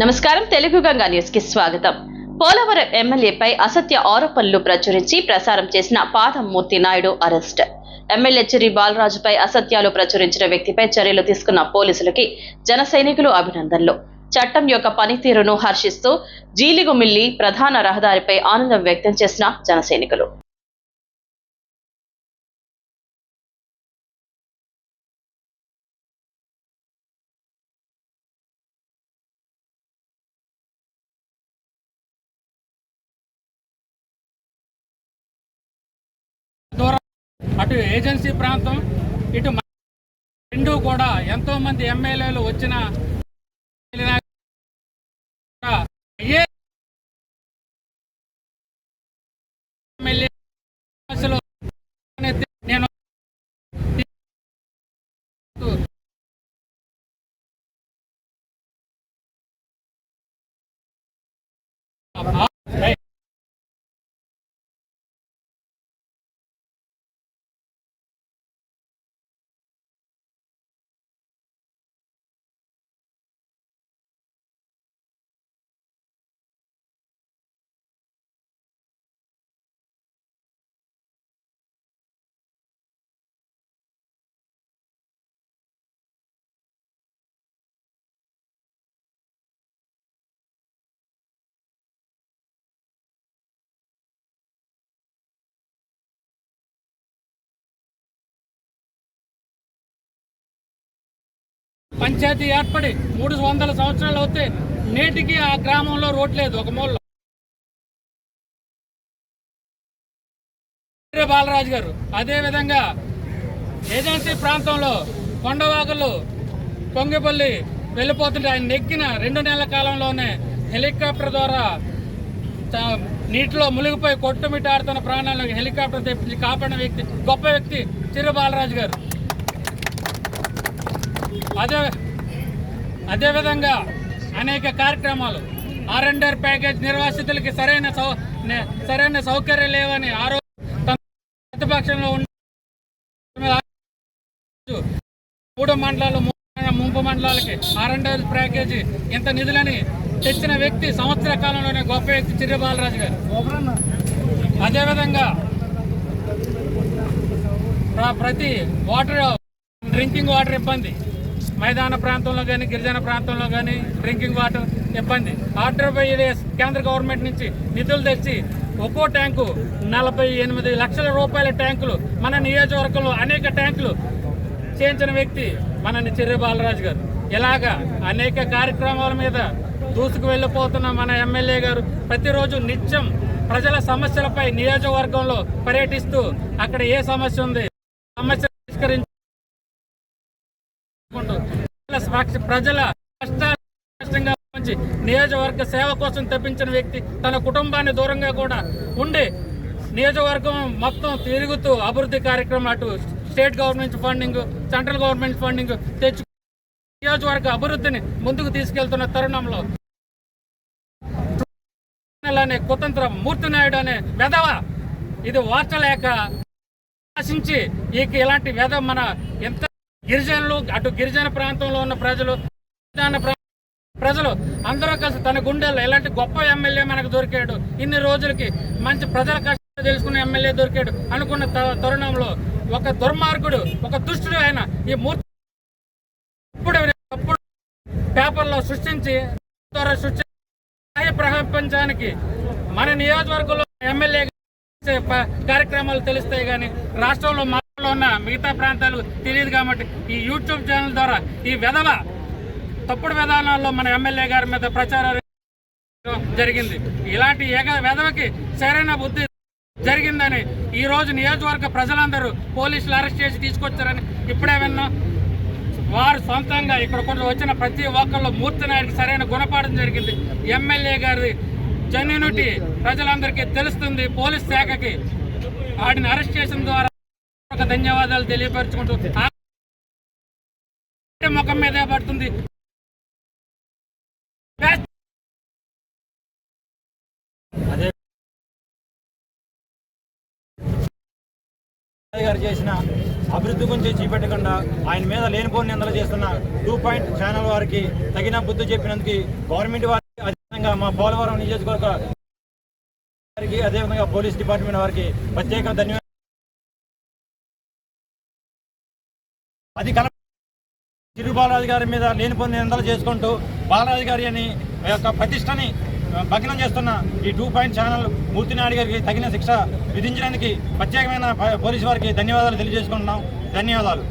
నమస్కారం తెలుగు గంగా న్యూస్కి స్వాగతం. పోలవరం ఎమ్మెల్యేపై అసత్య ఆరోపణలు ప్రచురించి ప్రసారం చేసిన పాదమూర్తి నాయుడు అరెస్ట్. ఎమ్మెల్యే చిరి బాలరాజుపై అసత్యాలు ప్రచురించిన వ్యక్తిపై చర్యలు తీసుకున్న పోలీసులకి జన సైనికులు అభినందనలు. చట్టం యొక్క పనితీరును హర్షిస్తూ జీలిగుమిల్లి ప్రధాన రహదారిపై ఆనందం వ్యక్తం చేసిన జన సైనికులు. అటు ఏజెన్సీ ప్రాంతం ఇటు రెండు కూడా ఎంతో మంది ఎమ్మెల్యేలు వచ్చిన వెళ్ళినా నేను పంచాయతీ ఏర్పడి మూడు వందల సంవత్సరాలు అవుతే నేటికి ఆ గ్రామంలో రోడ్ లేదు ఒక మూల. బాలరాజు గారు. అదేవిధంగా ఏజెన్సీ ప్రాంతంలో కొండవాగులు పొంగిపల్లి వెళ్ళిపోతుంటే ఆయన నెక్కిన రెండు నెలల కాలంలోనే హెలికాప్టర్ ద్వారా నీటిలో మునిగిపోయి కొట్టుమిటాడుతున్న ప్రాణాలను హెలికాప్టర్ తెప్పించి కాపాడిన వ్యక్తి గొప్ప వ్యక్తి చిరు బాలరాజు గారు. అదే అదేవిధంగా అనేక కార్యక్రమాలు. ఆర్ అండ్ ఆర్ ప్యాకేజ్ నిర్వాసితులకి సరైన సౌ నే- సరైన సౌకర్యం లేవని ఆరోగ్య ప్రతిపక్షంలో మూడు మండలాలు ముంపు మండలాలకి ఆర్ అండ్ ఆర్ ప్యాకేజీ ఇంత నిధులని తెచ్చిన వ్యక్తి సంవత్సర కాలంలోనే గొప్ప వ్యక్తి చిర్రి బాలరాజు గారు. అదేవిధంగా ప్ర- ప్రతి వాటర్ డ్రింకింగ్ వాటర్ ఇబ్బంది. మైదాన ప్రాంతంలో కానీ గిరిజన ప్రాంతంలో కానీ డ్రింకింగ్ వాటర్ ఇబ్బంది. ఆంధ్రప్రదేశ్ కేంద్ర గవర్నమెంట్ నుంచి నిధులు తెచ్చి ఒక్కో ట్యాంకు నలభై ఎనిమిది లక్షల రూపాయల ట్యాంకులు మన నియోజకవర్గంలో అనేక ట్యాంకులు చేయించిన వ్యక్తి మన చెర్రి బాలరాజు గారు. ఇలాగా అనేక కార్యక్రమాల మీద దూసుకు వెళ్ళిపోతున్న మన ఎమ్మెల్యే గారు ప్రతిరోజు నిత్యం ప్రజల సమస్యలపై నియోజకవర్గంలో పర్యటిస్తూ అక్కడ ఏ సమస్య ఉంది? సమస్య పరిష్కరించి ప్రజల కష్టాలు నియోజకవర్గ సేవ కోసం తెప్పించిన వ్యక్తి తన కుటుంబాన్ని దూరంగా కూడా ఉండి నియోజకవర్గం మొత్తం తిరుగుతూ అభివృద్ధి కార్యక్రమం అటు state government funding central government funding తెచ్చు నియోజకవర్గ అభివృద్ధిని ముందుకు తీసుకెళ్తున్న తరుణంలో అనే కుతంత్ర మూర్తి నాయుడు అనే వెధవ ఇది వార్చలేక ఆశించి ఈ ఇలాంటి వేద మన ఎంత గిరిజనులు అటు గిరిజన ప్రాంతంలో ఉన్న ప్రజలు గిరిజన ప్రా- ప్రజలు అందరూ కలిసి తన గుండెల్లో ఇలాంటి గొప్ప ఎమ్మెల్యే మనకు దొరికాడు ఇన్ని రోజులకి మంచి ప్రజల కష్టాలు తెలుసుకున్న ఎమ్మెల్యే దొరికాడు అనుకున్న తరుణంలో ఒక దుర్మార్గుడు ఒక దుష్టుడు ఆయన ఈ మూర్తి ఇప్పుడు పేపర్లో సృష్టించి ద్వారా సృష్టి ప్రపంచానికి మన నియోజకవర్గంలో ఎమ్మెల్యే కార్యక్రమాలు తెలుస్తాయి కానీ రాష్ట్రంలో ఉన్న మిగతా ప్రాంతాలు తెలియదు కాబట్టి ఈ యూట్యూబ్ ఛానల్ ద్వారా ఈ వెధవ తప్పుడు విధానాల్లో మన ఎమ్మెల్యే గారి మీద ప్రచారం జరిగింది. ఇలాంటి ఏక వెధవకి సరైన బుద్ధి జరిగిందని ఈ రోజు నియోజకవర్గ ప్రజలందరూ పోలీసులు అరెస్ట్ చేసి తీసుకొచ్చారని ఇప్పుడే విన్నాం. వారు సొంతంగా ఇక్కడ కొంచెం వచ్చిన ప్రతి ఒక్కళ్ళు మూర్తి నాయుడికి సరైన గుణపాఠం జరిగింది. ఎమ్మెల్యే గారి జన్యునిటి ప్రజలందరికీ తెలుస్తుంది. పోలీస్ శాఖకి వాడిని అరెస్ట్ చేసిన ద్వారా ధన్యవాదాలు తెలియపరచుకుంటూ ముఖం మీద పడుతుంది. గారు చేసిన అభివృద్ధి గురించి చూపెట్టకుండా ఆయన మీద లేనిపోని నిందలు చేస్తున్న టూ పాయింట్ ఛానల్ వారికి తగిన బుద్ధి చెప్పినందుకు గవర్నమెంట్ వారికి అదేవిధంగా మా పోలవరం నియోజకవర్గ వారికి అదేవిధంగా పోలీస్ డిపార్ట్మెంట్ వారికి ప్రత్యేక ధన్యవాదాలు అది కల చిరు బాలరాజు గారి మీద పొంది నిందలు చేసుకుంటూ బాలరాజు గారి అని యొక్క ప్రతిష్టని భగ్నం చేస్తున్న ఈ టూ పాయింట్ ఛానల్ మూర్తినాయుడు గారికి తగిన శిక్ష విధించడానికి ప్రత్యేకమైన ప- పోలీసు వారికి ధన్యవాదాలు తెలియజేసుకుంటున్నాం. ధన్యవాదాలు.